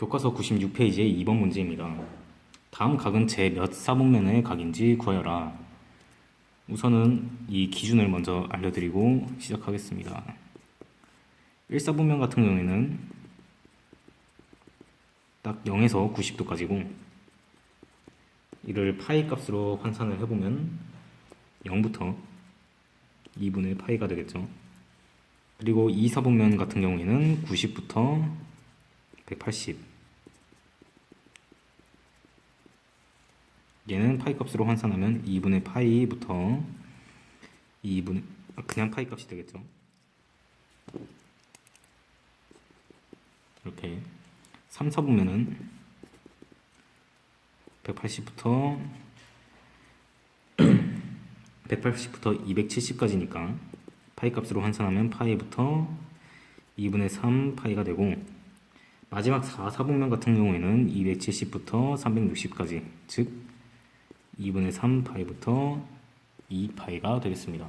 교과서 96페이지의 2번 문제입니다. 다음 각은 제 몇 사분면의 각인지 구하여라. 우선은 이 기준을 먼저 알려드리고 시작하겠습니다. 1사분면 같은 경우에는 딱 0에서 90도까지고 이를 파이 값으로 환산을 해보면 0부터 2분의 파이가 되겠죠. 그리고 2사분면 같은 경우에는 90부터 180 얘는 파이 값으로 환산하면 2분의 파이부터 2분의 아, 그냥 파이 값이 되겠죠? 이렇게 3, 4분면은 180부터 180부터 270까지니까 파이 값으로 환산하면 파이부터 2분의 3 파이가 되고 마지막 4, 4분면 같은 경우에는 270부터 360까지 즉 2분의 3 파이부터 2 파이가 되겠습니다.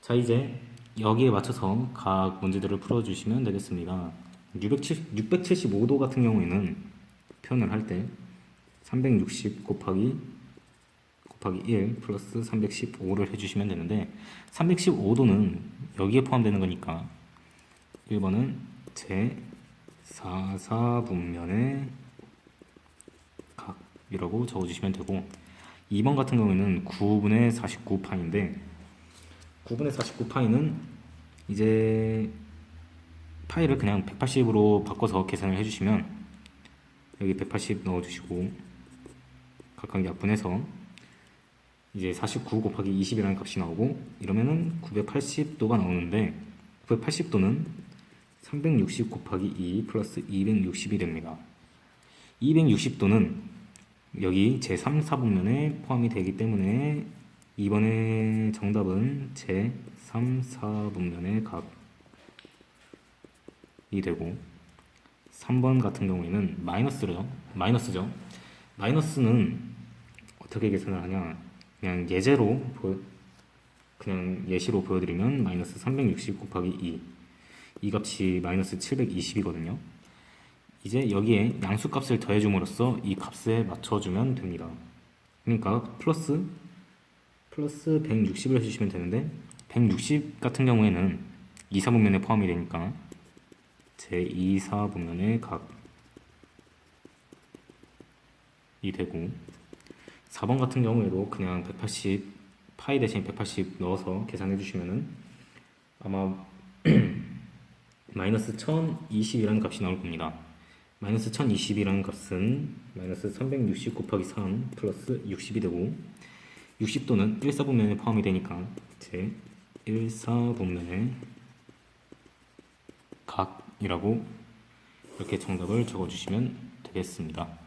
자 이제 여기에 맞춰서 각 문제들을 풀어주시면 되겠습니다. 670, 675도 같은 경우에는 표현을 할 때 360 곱하기 곱하기 1 플러스 315를 해주시면 되는데 315도는 여기에 포함되는 거니까 1번은 제 4사분면의 각이라고 적어주시면 되고 2번 같은 경우에는 9분의 49파인데 9분의 49파이는 이제 파이를 그냥 180으로 바꿔서 계산을 해주시면 여기 180 넣어주시고 각각 약분해서 이제 49 곱하기 20이라는 값이 나오고 이러면은 980도가 나오는데 980도는 360 곱하기 2 플러스 260이 됩니다. 260도는 여기 제 3, 4분면에 포함이 되기 때문에 이번에 정답은 제 3, 4분면의 각이 되고 3번 같은 경우에는 마이너스죠. 마이너스죠. 마이너스는 어떻게 계산을 하냐? 그냥 예제로 보 그냥 예시로 보여드리면 마이너스 360 곱하기 2. 이 값이 마이너스 720이거든요. 이제 여기에 양수값을 더해줌으로써 이 값에 맞춰주면 됩니다. 그러니까 플러스 플러스 160을 해주시면 되는데 160 같은 경우에는 2, 4분면에 포함이 되니까 제 2, 4분면의 각이 되고 4번 같은 경우에도 그냥 180 파이 대신 180 넣어서 계산해 주시면은 아마 마이너스 1020이라는 값이 나올 겁니다. 마이너스 1020이라는 값은 마이너스 360 곱하기 3 플러스 60이 되고 60도는 1사분면에 포함이 되니까 제 1사분면의 각이라고 이렇게 정답을 적어주시면 되겠습니다.